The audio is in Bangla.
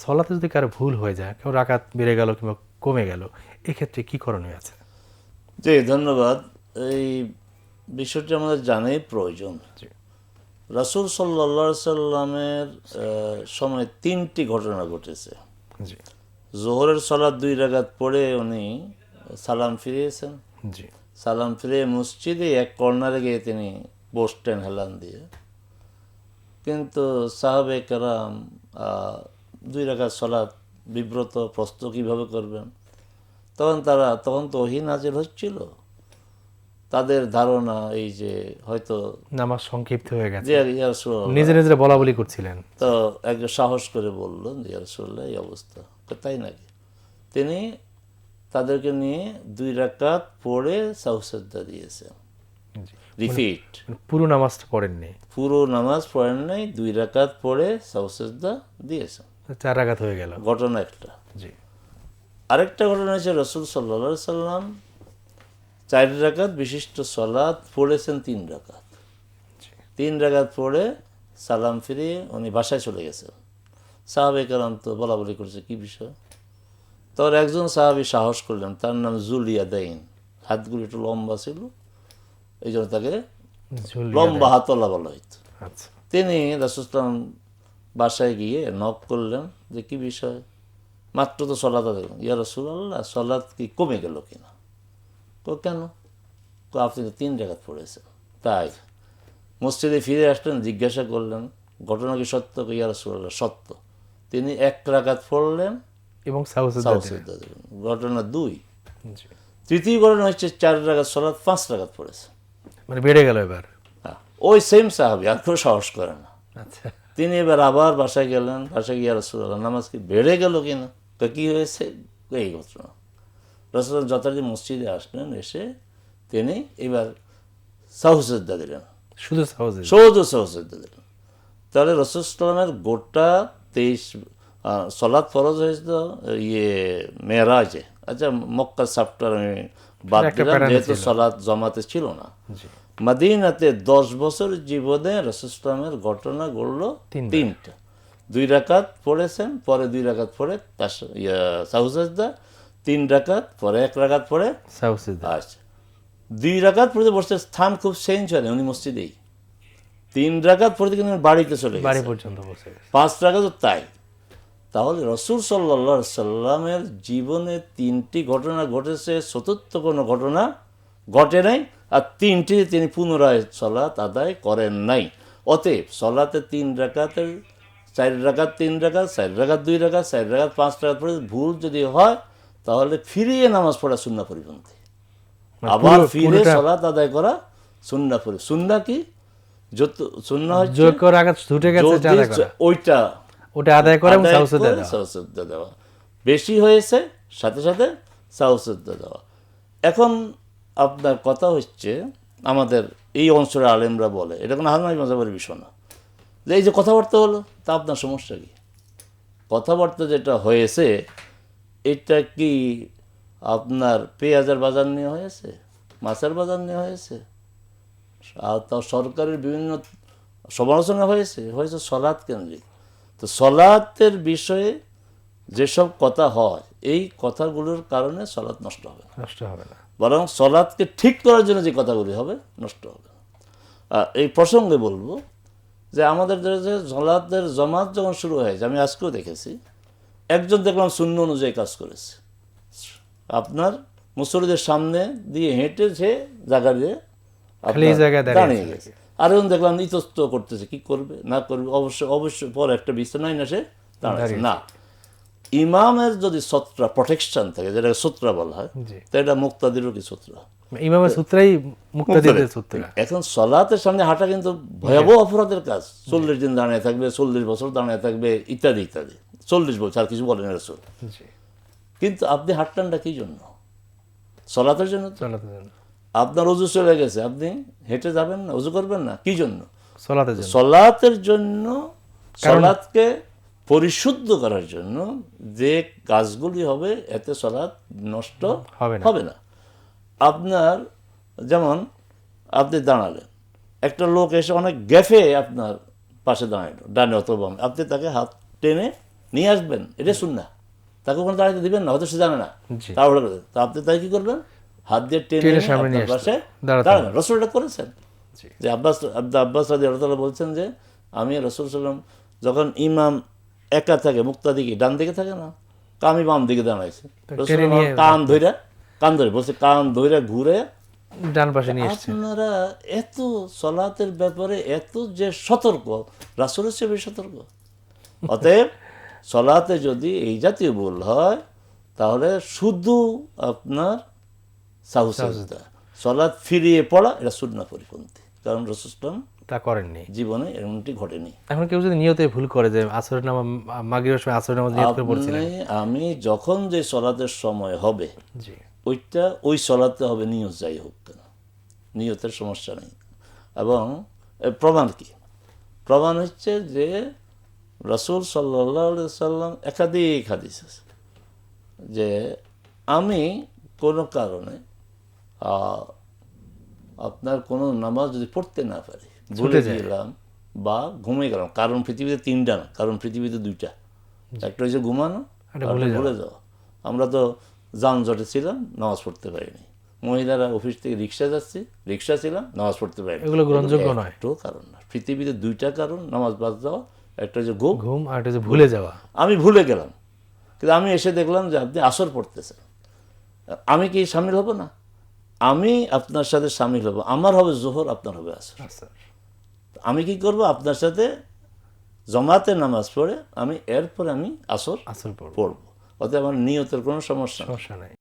সলাতে যদি কারও ভুল হয়ে যায় কেউ রাকাত বেড়ে গেল কিংবা কমে গেল এক্ষেত্রে কি করণীয় আছে? জি ধন্যবাদ। এই বিষয়টি আমাদের জানাই প্রয়োজন। জি। রাসূল সাল্লা সাল্লামের সময় তিনটি ঘটনা ঘটেছে। জি। জোহরের সলাদ দুই রাগাত পড়ে উনি সালাম ফিরিয়েছেন। জি। সালাম ফিরে মসজিদে এক কর্নারে গিয়ে তিনি বসতেন হেলান দিয়ে। কিন্তু সাহাবে কারাম আহ, দুই রাখার সলাৎ বিব্রত প্রস্ত কীভাবে করবেন? তখন তারা তখন তো ওহি নাজির হচ্ছিল। তাদের ধারণা এই যে হয়তো নামাজ সংক্ষিপ্ত হয়ে গেছে। নিজে নিজে বলা বলি করছিলেন। তো একজন সাহস করে বলল যে ইয়া এই অবস্থা। তাই নাকি? তিনি তাদেরকে নিয়ে দুই রাকাত পড়ে সাউসেদ্দা দিয়েছেন। মানে পুরো নামাজটা পড়েননি। পুরো নামাজ পড়েন নাই দুই রাকাত পড়ে সাউসেদ্দা দিয়েছেন। চার রাগাত হয়ে গেল। ঘটনা একটা। জি। আরেকটা ঘটনা হচ্ছে রসুল সাল্লা সাল্লাম চার রাকাত বিশিষ্ট সলাৎ পড়েছেন তিন রাকাত। তিন রাকাত পড়ে সালাম ফিরিয়ে উনি বাসায় চলে গেছেন। সাহাবে কালাম তো বলা বলি করছে কি বিষয়? তোর একজন সাহাবি সাহস করলেন তার নাম জুলিয়া দাইন। হাতগুলি একটু লম্বা ছিল এই জন্য তাকে লম্বা হাতলা বলা হইতো। আচ্ছা। তিনি রাসুসলাম বাসায় গিয়ে নক করলেন যে কি বিষয়? মাত্র তো সলাত দেখলেন ইয়া রসুল আল্লাহ সলাৎ কি কমে গেল কিনা? তো কেন? তো আপনি তো তিন জায়গায় পড়েছেন। তাই মসজিদে ফিরে আসলেন জিজ্ঞাসা করলেন ঘটনা কি সত্য? ইয়া রসুল আল্লাহ সত্য। তিনি এক রাকাত পড়লেন এবং ঘটনা দুই। তৃতীয় ঘটনা হচ্ছে চার রাকাত সলাৎ পাঁচ রাকাত পড়েছে মানে বেড়ে গেল এবার। হ্যাঁ, ওই সেম সাহাবি আর কেউ সাহস করে না। আচ্ছা। তিনি এবার আবার বাসায় গেলেন বাসায় গিয়ে রসুল্লাহ নামাজ কি বেড়ে গেল কিনা? তো কি হয়েছে? এই ঘটনা। রসুল যথারীতি মসজিদে আসলেন এসে তিনি এবার সাহসেদ্দা দিলেন। শুধু সৌদ সাহসেদ্দা দিলেন। তাহলে রসুলামের গোটা তেইশ সলাৎ ফরজ হয়েছিল ইয়ে মেয়েরাজে আচ্ছা মক্কা সাপ্টার আমি বাদ দিলাম যেহেতু। সলাৎ জমাতে ছিল না। মদিনাতে দশ বছর জীবনে রসুলামের ঘটনা ঘটল তিনবার। তিনটা। দুই রাকাত পড়েছেন পরে দুই রাকাত পরে সাহুসাজদা তিন রাকাত পরে এক রাকাত পরে আচ্ছা দুই রাকাত পড়তে বসতে স্থান খুব চেঞ্জ হয় উনি মসজিদেই। তিন রাকাত পড়তে কিন্তু বাড়িতে চলে বাড়ি পর্যন্ত বসে পাঁচ রাকাত তাই। তাহলে রসুল সাল্লা সাল্লামের জীবনে তিনটি ঘটনা ঘটেছে চতুর্থ কোনো ঘটনা ঘটে নাই। আর তিনটি তিনি পুনরায় সলাৎ আদায় করেন নাই। অতএব সলাতে তিন রাকাতের চার রাকাত তিন রাকাত চার রাকাত দুই রাকাত চার রাকাত পাঁচ রাকাত পড়ে ভুল যদি হয় তাহলে ফিরিয়ে নামাজ পড়া সুন্না পরিপন্থী। আবার ফিরে সলাৎ আদায় করা সুন্না পরি সুন্না কি? যত সুন্না ছুটে গেছে ওইটা ওটা আদায় করে সাউসুদ্দা দেওয়া। বেশি হয়েছে সাথে সাথে সাউসুদ্দা দেওয়া। এখন আপনার কথা হচ্ছে, আমাদের এই অঞ্চলের আলেমরা বলে। এটা কোনো হারমাই মজাবের বিষয় না। যে এই যে কথাবার্তা হলো, তা আপনার সমস্যা কি? কথাবার্তা যেটা হয়েছে, এটা কি আপনার পেঁয়াজের বাজার নিয়ে হয়েছে? মাছের বাজার নিয়ে হয়েছে? আর তাও সরকারের বিভিন্ন সমালোচনা হয়েছে। হয়েছে সলাৎ কেন্দ্রিক তো সলাতের বিষয়ে যেসব কথা হয়, এই কথাগুলোর কারণে সলাদ নষ্ট হবে নষ্ট হবে না। বরং সলাৎকে ঠিক করার জন্য যে কথাগুলি হবে নষ্ট হবে। এই প্রসঙ্গে বলব যে আমাদের দেশে সলাতের জমাত যখন শুরু হয়েছে আমি আজকেও দেখেছি একজন দেখলাম শূন্য অনুযায়ী কাজ করেছে। আপনার মুসল্লিদের সামনে দিয়ে হেঁটে সে জায়গা দিয়ে দাঁড়িয়ে গেছে। আরেকজন দেখলাম ইতস্ত করতেছে কি করবে না করবে অবশ্যই অবশ্যই পর একটা বিছানায় না সে দাঁড়াচ্ছে না ইমামের যদি সত্রা প্রোটেকশন থাকে যেটা সূত্রা বলা হয় তো এটা মুক্তাদিরও কি সূত্রা? ইমামের সূত্রাই মুক্তাদিদের সূত্রা। এখন সলাতের সামনে হাঁটা কিন্তু ভয়াবহ অপরাধের কাজ। চল্লিশ দিন দাঁড়িয়ে থাকবে চল্লিশ বছর দাঁড়িয়ে থাকবে ইত্যাদি ইত্যাদি। চল্লিশ বছর আর কিছু বলেন রসুল। কিন্তু আপনি হাঁটটানটা কি জন্য? সলাতের জন্য আপনার অজু চলে গেছে আপনি হেঁটে যাবেন না অজু করবেন না? কি জন্য? চলাতে যান সলাতের জন্য সলাৎকে পরিশুদ্ধ করার জন্য যে কাজগুলি হবে এতে সলাৎ নষ্ট হবে না। হবে না। আপনার যেমন আপনি দাঁড়ালেন একটা লোক এসে অনেক গ্যাফে আপনার পাশে দাঁড়াল ডানে অথবা। আপনি তাকে হাত টেনে নিয়ে আসবেন এটা শুন না তাকে ওখানে দাঁড়াতে দিবেন না হয়তো সে জানে না। তাড়াহুড়ো করে তা আপনি তাই কি করবেন? হাত দিয়ে টেনে সামনে পাশে দাঁড়াবেন। রসুলটা করেছেন। যে আব্বাস আব্দা আব্বাস রাজি আল্লাহ বলছেন যে আমি রসুল সাল্লাম যখন ইমাম একা থাকে মুক্তা দিকে ডান দিকে থাকে না। আমি বাম দিকে দাঁড়াইছি। কান ধইরা কান ধরে বলছে কান ধইরা ঘুরে ডান পাশে নিয়ে এসছে আপনারা এত সলাতের ব্যাপারে এত যে সতর্ক রাসুলের চেয়ে বেশি সতর্ক। অতএব সলাতে যদি এই জাতীয় ভুল হয় তাহলে শুধু আপনার সাহুসাজদা সলাৎ ফিরিয়ে পড়া এটা সুন্না পরিপন্থী। কারণ রসুলাম তা করেননি। জীবনে এমনটি ঘটেনি। এখন কেউ যদি নিয়তে ভুল করে যে আসরের নামাজ মাগরিবের সময় আসরের নামাজ নিয়ত করে পড়ছিলেন। আমি যখন যে সলাতের সময় হবে জি। ওইটা ওই সলাতে হবে নিয়ত যাই হোক কেন। নিয়তের সমস্যা নেই। এবং প্রমাণ কি? প্রমাণ হচ্ছে যে রসুল সাল্লাহ সাল্লাম একাধিক হাদিস আছে যে আমি কোনো কারণে আহ, আপনার কোনো নামাজ যদি পড়তে না পারি ভুলে গেলাম বা ঘুমিয়ে গেলাম। কারণ পৃথিবীতে তিনটা না কারণ পৃথিবীতে দুইটা। একটা হচ্ছে ঘুমানো ভুলে যাওয়া। আমরা তো যানজটে ছিলাম নামাজ পড়তে পারিনি। মহিলারা অফিস থেকে রিক্সা যাচ্ছে রিক্সা ছিলাম নামাজ পড়তে পারিনি। এগুলো গ্রহণযোগ্য নয়। একটু কারণ না। পৃথিবীতে দুইটা কারণ নামাজ বাদ যাওয়া একটা হচ্ছে ঘুম। ঘুম আর যে ভুলে যাওয়া। আমি ভুলে গেলাম। কিন্তু আমি এসে দেখলাম যে আপনি আসর পড়তেছেন। আমি কি সামিল হব না? আমি আপনার সাথে সামিল হব। আমার হবে জোহর আপনার হবে আসর। আমি কি করব? আপনার সাথে জমাতে নামাজ পড়ে আমি এরপর আমি আসর আসর পড়ব। পড়ব। অতএব আমার নিয়তের কোনো সমস্যা সমস্যা নাই।